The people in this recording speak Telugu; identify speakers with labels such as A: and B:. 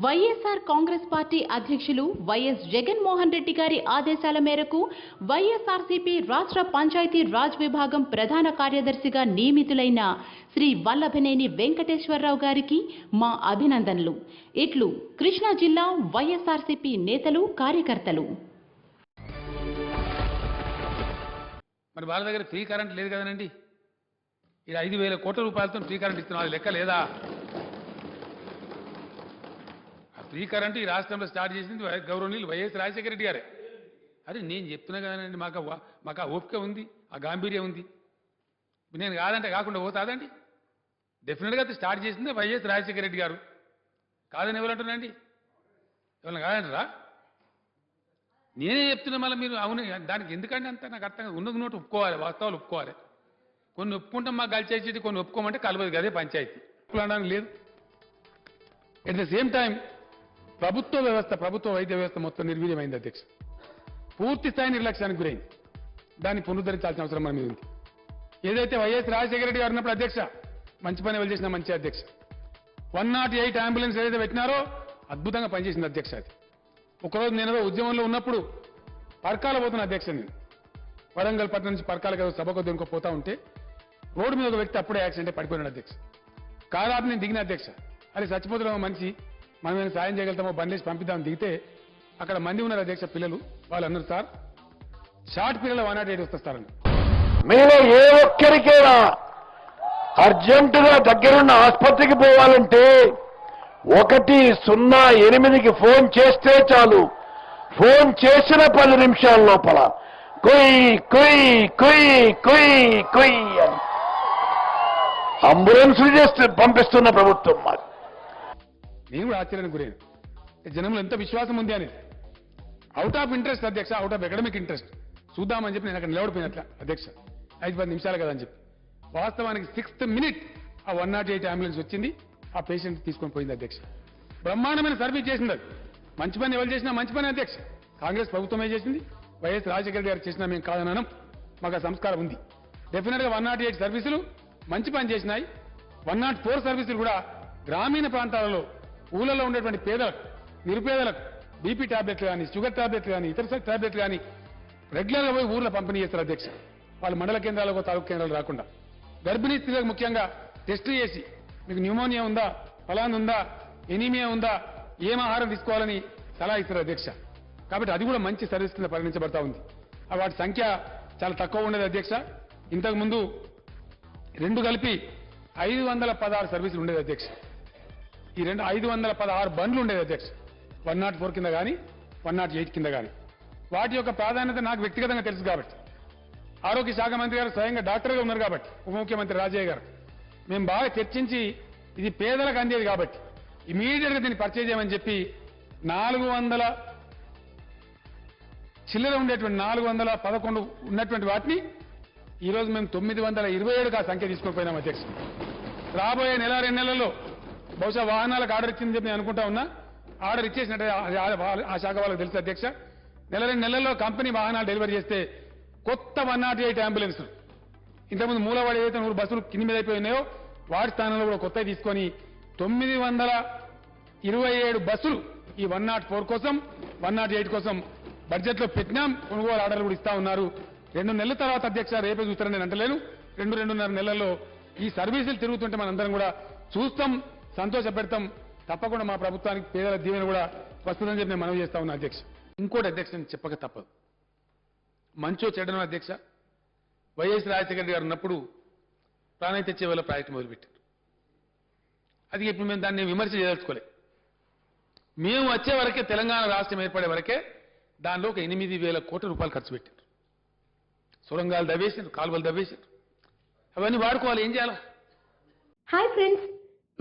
A: వైఎస్ఆర్ కాంగ్రెస్ పార్టీ అధ్యక్షులు వైఎస్ జగన్మోహన్ రెడ్డి గారి ఆదేశాల మేరకు వైఎస్ఆర్సీపీ రాష్ట్ర పంచాయతీ రాజ్ విభాగం ప్రధాన కార్యదర్శిగా నియమితులైన శ్రీ వల్లభనేని వెంకటేశ్వరరావు గారికి మా అభినందనలు. ఇట్లు కృష్ణా జిల్లా వైఎస్ఆర్సీపీ నేతలు కార్యకర్తలు.
B: మరి వాళ్ళ దగ్గర ఫ్రీ కరెంట్ లేదు కదనండి? ఇది ఐదు వేల కోట్ల రూపాయలతో ఫ్రీ కరెంట్ ఇస్తున్నారు. లెక్క లేదా? ఫ్రీ కరెంట్ ఈ రాష్ట్రంలో స్టార్ట్ చేసింది వై- గౌరవనీయులు వైఎస్ రాజశేఖర రెడ్డి గారే. అరే నేను చెప్తున్నా కదండి మాకు మాకు ఆ ఓపిక ఉంది ఆ గాంభీర్యం ఉంది. నేను కాదంటే కాకుండా పోతాదండి. డెఫినెట్గా అది స్టార్ట్ చేసింది వైఎస్ రాజశేఖర రెడ్డి గారు. కాదని ఎవరంటున్నాండి ఎవరైనా కాదంటారా? నేనే చెప్తున్నా మళ్ళీ మీరు అవును దానికి ఎందుకంటే అంత నాకు అర్థం కాదు. ఉన్నది నోటు ఒప్పుకోవాలి వాస్తవాలు ఒప్పుకోవాలి. కొన్ని ఒప్పుకుంటాం మాకు కలిసేది కొన్ని ఒప్పుకోమంటే కలవదు కదే పంచాయతీ. అనడానికి లేదు. ఎట్ ద సేమ్ టైం ప్రభుత్వ వ్యవస్థ ప్రభుత్వ వైద్య వ్యవస్థ మొత్తం నిర్వీర్యమైంది అధ్యక్ష. పూర్తి స్థాయి నిర్లక్ష్యానికి గురైంది. దాన్ని పునరుద్ధరించాల్సిన అవసరం మన మీద ఉంది. ఏదైతే వైఎస్ రాజశేఖర రెడ్డి గారు ఉన్నప్పుడు అధ్యక్ష మంచి పని చేసిన మంచి అధ్యక్ష. వన్ నాట్ ఎయిట్ అంబులెన్స్ ఏదైతే పెట్టినారో అద్భుతంగా పనిచేసింది అధ్యక్ష అది. ఒకరోజు నేను ఉద్యమంలో ఉన్నప్పుడు పరకాల పోతున్న అధ్యక్ష నేను. వరంగల్ పట్టణం నుంచి పరకాల కదా సభకు దేనికో పోతా ఉంటే రోడ్డు మీద ఒక వ్యక్తి అప్పుడే యాక్సిడెంట్ పడిపోయినాడు అధ్యక్ష. కారాపు నేను దిగిన అధ్యక్ష. అది చచ్చిపోతున్న మనిషి మనం ఏమైనా సాయం చేయగలుగుతామో బండ్లేసి పంపిద్దాం దిగితే అక్కడ మంది ఉన్నారు అధ్యక్ష పిల్లలు వాళ్ళు అన్నారు సార్ షార్ట్ పిల్లలు వన్ నాట్ ఎయిట్ వస్తారని
C: మీలో ఏ ఒక్కరికైనా అర్జెంటుగా దగ్గరున్న ఆసుపత్రికి పోవాలంటే ఒకటి సున్నా ఎనిమిదికి ఫోన్ చేస్తే చాలు. ఫోన్ చేసిన పది నిమిషాల లోపల కొయ్ కొయ్ కొయ్ కొయ్ కొయ్ అని. అంబులెన్స్ చేస్తే పంపిస్తున్న ప్రభుత్వం మాది.
B: నేను కూడా ఆశ్చర్యానికి గురైన జనంలో ఎంత విశ్వాసం ఉంది అనేది. అవుట్ ఆఫ్ ఇంట్రెస్ట్ అధ్యక్ష అవుట్ ఆఫ్ ఎకడమిక్ ఇంట్రెస్ట్ చూద్దామని చెప్పి నేను అక్కడ నిలబడిపోయినట్ల అధ్యక్ష. ఐదు పది నిమిషాలు కదా అని చెప్పి. వాస్తవానికి సిక్స్త్ మినిట్ ఆ వన్ నాట్ ఎయిట్ అంబులెన్స్ వచ్చింది. ఆ పేషెంట్ తీసుకొని పోయింది అధ్యక్ష. బ్రహ్మాండమైన సర్వీస్ చేసింది అది. మంచి పని ఎవరు చేసినా మంచి పని అధ్యక్ష. కాంగ్రెస్ ప్రభుత్వమే చేసింది. వైఎస్ రాజశేఖర్ గారు చేసినా మేము కాదనడం మాకు ఆ సంస్కారం ఉంది. డెఫినెట్గా వన్ నాట్ ఎయిట్ సర్వీసులు మంచి పని చేసినాయి. వన్ నాట్ ఫోర్ సర్వీసులు కూడా గ్రామీణ ప్రాంతాలలో ఊళ్ళలో ఉండేటువంటి పేదలకు నిరుపేదలకు బీపీ టాబ్లెట్లు కానీ షుగర్ టాబ్లెట్లు కానీ ఇతర టాబ్లెట్లు కానీ రెగ్యులర్గా పోయి ఊర్లో పంపిణీ చేస్తారు అధ్యక్ష. వాళ్ళు మండల కేంద్రాలకు తాలూకు కేంద్రాలు రాకుండా. గర్భిణీ స్త్రీలకు ముఖ్యంగా టెస్ట్ చేసి మీకు న్యూమోనియా ఉందా ఫలాన్ ఉందా ఎనీమియా ఉందా ఏం ఆహారం తీసుకోవాలని సలహా ఇస్తారు అధ్యక్ష. కాబట్టి అది కూడా మంచి సర్వీస్ కింద పరిగణించబడతా ఉంది. వాటి సంఖ్య చాలా తక్కువ ఉండేది అధ్యక్ష. ఇంతకుముందు రెండు కలిపి ఐదు వందల పదహారు సర్వీసులు ఉండేది అధ్యక్ష. ఈ రెండు ఐదు వందల పదహారు బండ్లు ఉండేది అధ్యక్ష. వన్ నాట్ ఫోర్ కింద కానీ వన్ నాట్ ఎయిట్ కింద కానీ వాటి యొక్క ప్రాధాన్యత నాకు వ్యక్తిగతంగా తెలుసు కాబట్టి. ఆరోగ్య శాఖ మంత్రి గారు స్వయంగా డాక్టర్గా ఉన్నారు కాబట్టి ఉప ముఖ్యమంత్రి రాజయ్య గారు. మేము బాగా చర్చించి ఇది పేదలకు అందేది కాబట్టి ఇమీడియట్గా దీన్ని పర్చేజ్ చేయమని చెప్పి నాలుగు వందల చిల్లర ఉండేటువంటి నాలుగు వందల పదకొండు ఉన్నటువంటి వాటిని ఈరోజు మేము తొమ్మిది వందల ఇరవై ఏడుగా సంఖ్య తీసుకొని పోయినాం అధ్యక్ష. రాబోయే నెల రెండు నెలల్లో బహుశా వాహనాలకు ఆర్డర్ ఇచ్చింది చెప్పి నేను అనుకుంటా ఉన్నా. ఆర్డర్ ఇచ్చేసినట్టే ఆ- శాఖ వాళ్ళకి తెలుసు అధ్యక్ష. నెల రెండు నెలల్లో కంపెనీ వాహనాలు డెలివరీ చేస్తే కొత్త వన్ నాట్ ఎయిట్ అంబులెన్స్ ఇంతకుముందు మూలవాడి ఏదైతే నూరు బస్సులు కింది మీద అయిపోయి ఉన్నాయో వాటి స్థానంలో కూడా కొత్తవి తీసుకొని తొమ్మిది వందల ఇరవై ఏడు బస్సులు ఈ వన్ నాట్ ఫోర్ కోసం వన్ నాట్ ఎయిట్ కోసం బడ్జెట్లో పెట్టినాం. కొనుగోలు ఆర్డర్లు కూడా ఇస్తా ఉన్నారు. రెండు నెలల తర్వాత అధ్యక్ష రేపే చూస్తారని నేను అంటలేను. రెండు రెండున్నర నెలల్లో ఈ సర్వీసులు తిరుగుతుంటే మనందరం కూడా చూస్తాం. సంతోష పెడతాం తప్పకుండా మా ప్రభుత్వానికి పేదల దీవెన కూడా వస్తుందని చెప్పి నేను మనవి చేస్తా ఉన్నా అధ్యక్ష. ఇంకోటి అధ్యక్ష నేను చెప్పక తప్పదు. మంచో చెడ్డనో అధ్యక్ష వైఎస్ రాజశేఖర రెడ్డి గారు ఉన్నప్పుడు ప్రాణాయి తెచ్చే వాళ్ళ ప్రాజెక్టు మొదలుపెట్టారు. అది ఇప్పుడు మేము దాన్ని విమర్శ చేయదలుచుకోలే. మేము వచ్చే వరకే తెలంగాణ రాష్ట్రం ఏర్పడే వరకే దానిలో ఒక ఎనిమిది వేల కోట్ల రూపాయలు ఖర్చు పెట్టారు. సొరంగాలు దవ్వేశారు కాలువలు దవ్వేశారు. అవన్నీ వాడుకోవాలి ఏం చేయాలా?
D: Hi friends